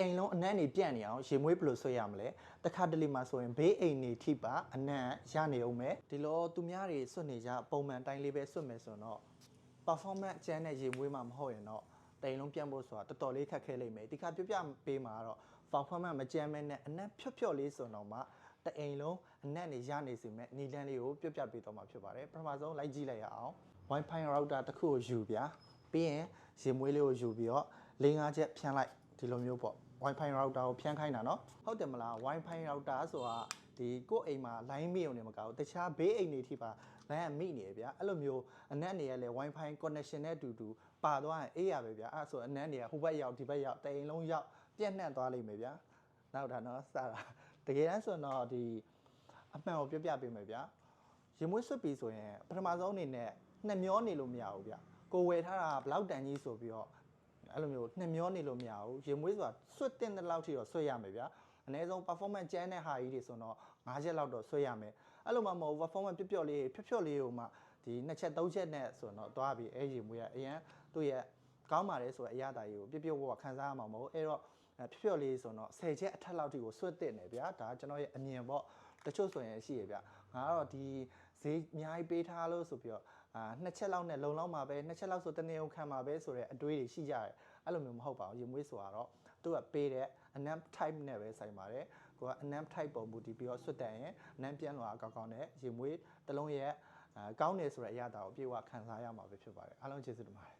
အိမ်လုံးအနံ့နေပြန့်နေအောင်ရေမွေးဘယ်လိုဆွဲရမလဲတခါတလေမှာဆိုရင်ဘေးအိမ်နေထိပါအနံ့ရနေအောင်မယ်ဒီလိုသူများတွေဆွတ်နေကြပုံမှန်တိုင်းလေးပဲဆွတ်မယ်ဆိုတော့ performance ကျန်းတဲ့ရေမွေးမှာမဟုတ်ရင်တော့တိမ်လုံးပြန့်ဖို့ဆိုတာတော်တော်လေးခက်ခဲလိမ့်မယ်ဒီခါပြပြပေးမှာကတော့ performance မကျန်းမဲနဲ့အနက်ဖြော့ဖြော့လေးဆိုတော့မှတအိမ်လုံးအနက်နေရနေစီမဲ့နီလန်းလေးကိုပြပြပေးတော့မှာဖြစ်ပါတယ်ပထမဆုံးလိုက်ကြည့်လိုက်ရအောင် Wi-Fi router တစ်ခုကိုယူပြပြီးရင်ရေမွေးလေးကိုယူပြီးတော့၄၅ချက်ဖြန်းလိုက် ဒီလိုမျိုးပေါ့ Wi-Fi router ကိုဖြန်းခိုင်းတာเนาะဟုတ်တယ်မလား Wi-Fi router ဆိုတာဒီကိုယ့်အိမ်မှာ line မိအောင်နေမကောက်ဘူးတခြားဘေးအိမ်တွေထိပါ line ကမိနေရဗျာအဲ့လိုမျိုးအနက်နေရလဲ Wi-Fi connection နဲ့အတူတူပါသွားရင်အေးရပဲဗျာအဲ့ဒါဆိုအနက်နေရဟိုဘက်ရောက်ဒီဘက်ရောက်တအိမ်လုံးရောက်ပြက်နှံ့သွားလိမ့်မယ်ဗျာနောက်တာเนาะစတာတကယ်တမ်းဆိုတော့ဒီအမှန်ကိုပြပြပေးမယ်ဗျာရင်မွေးဆွတ်ပြီဆိုရင်ပထမဆုံးအနေနဲ့နှစ်မျောနေလို့မရဘူးဗျကိုဝယ်ထားတာဘလောက်တန်ကြီးဆိုပြီးတော့ အဲ့လိုမျိုးနှစ်မျောနေလို့မရဘူးရေမွေးဆိုတာဆွတ်တင်တဲ့လောက်ထိတော့ဆွတ်ရမယ်ဗျာအနည်းဆုံး performance ကျန်းတဲ့ဟာကြီးတွေဆိုတော့၅ချက်လောက်တော့ဆွတ်ရမယ်အဲ့လိုမှမဟုတ်ဘူး performance ပျော့ပျော့လေးဖြော့ဖြော့လေးကိုမှဒီနှစ်ချက်သုံးချက်နဲ့ဆိုတော့တွားပြီးအဲ့ရေမွေးကအရန်သူ့ရဲ့ကောင်းပါတယ်ဆိုတဲ့အရာတာကြီးကိုပြပြဝဝခံစားရမှာမဟုတ်အဲ့တော့အဲ့ဖြော့ဖြော့လေးဆိုတော့10ချက်အထက်လောက်ထိကိုဆွတ်တင်တယ်ဗျာဒါကျွန်တော်ရဲ့အမြင်ပေါ့ တချို့ဆိုရင်ရှိရဗျငါကတော့ဒီဈေးအများကြီးပေးထားလို့ဆိုပြီးတော့အာနှစ်ချက်လောက်နဲ့လုံလောက်မှာပဲနှစ်ချက်လောက်ဆိုတနေ့ုံခံမှာပဲဆိုတဲ့အတွေးတွေရှိကြတယ်အဲ့လိုမျိုးမဟုတ်ပါဘူးရေမွေးဆိုတော့သူကပေးတဲ့ anamp type နဲ့ပဲဆိုင်ပါတယ်ကိုက anamp type ပုံမူတည်ပြီးတော့ဆွတ်တန်ရင် anamp ပြန်လာအကောက်ကောင်းနဲ့ရေမွေးတစ်လုံးရဲ့အာကောင်းတယ်ဆိုတဲ့အရာတာကိုအပြည့်အဝခံစားရမှာပဲဖြစ်ပါတယ်အားလုံးကျေးဇူးတင်ပါတယ်